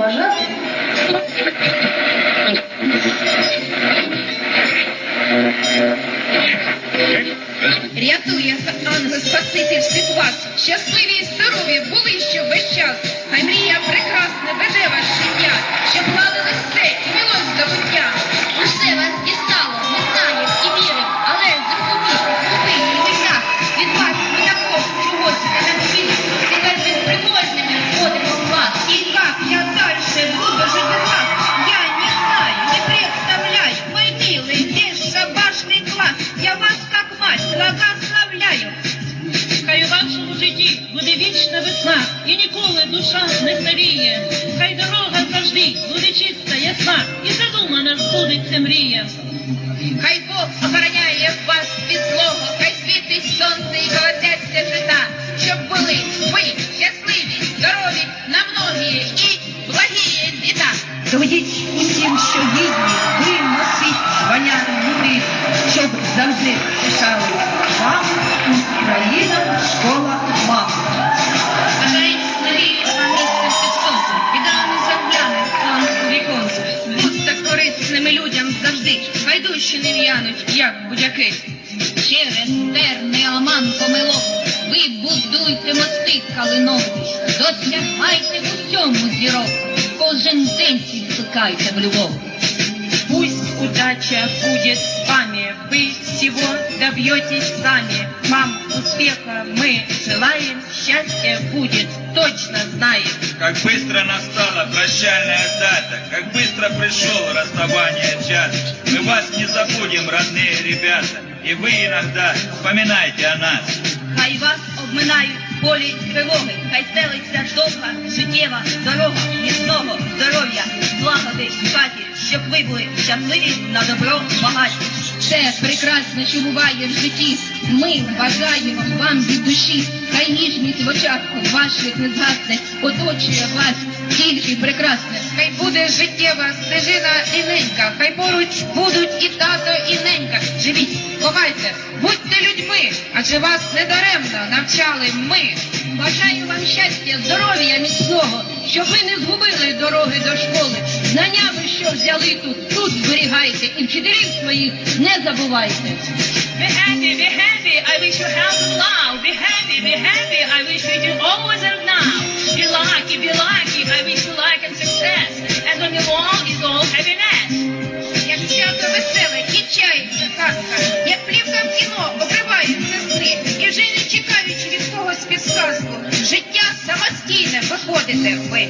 Хотілося б вам побажати, Рятує ангел Спаситель всіх вас, щасливі Житті буде вічна весна, і ніколи душа не старіє. Хай дорога завжди буде чиста, ясна, і задумана збудеться мрія. Хай Бог охороняє вас від злого, хай світить сонце і колосяться жита, щоб були ви щасливі, здорові, на многії і благі літа. Доведіть усім, що гідні, ви носить звання люди, щоб завжди пишали вам Україна, Будьте корисними людям завжди, хай душі не в'януть, як будяки. Через терний оман помилок ви будуйте мости калинові, досягайте в усьому зірок, кожен день відкликайте в любов. Пусть удача будет с вами, вы всего добьетесь сами. Вам успеха мы желаем, счастье будет, точно знаем. Как быстро настала прощальная дата, как быстро пришел расставание час. Мы вас не забудем, родные ребята, и вы иногда вспоминайте о нас. Хай вас обминають болі й тривоги, хай стелиться довга життєва дорога міцного здоров'я, злагоди в хаті, Щоб ви були щасливі на добро багаті. Все прекрасне, що буває в житті, ми бажаємо вам від душі, хай ніжність в очах ваших не згасне, оточує вас тільки прекрасне. Хай буде життєва стежина рівненька, хай поруч будуть і тато, і ненька. Живіть, кохайте, будьте людьми, адже вас недаремно навчали ми. Бажаю вам щастя, здоров'я міцного, щоб ви не згубили дороги до школи. Знання ви що взяли тут, тут зберігайте і вчителів своїх не забувайте. Be happy, be happy, I wish you health and love. Be happy, be happy, I wish you do always and now. Be lucky, be lucky, I wish you luck and success. And on the wall is all happiness. Я дівчата весела, і чай, казка. Як плівка в кіно, обриває, життя самостійне виходите ви.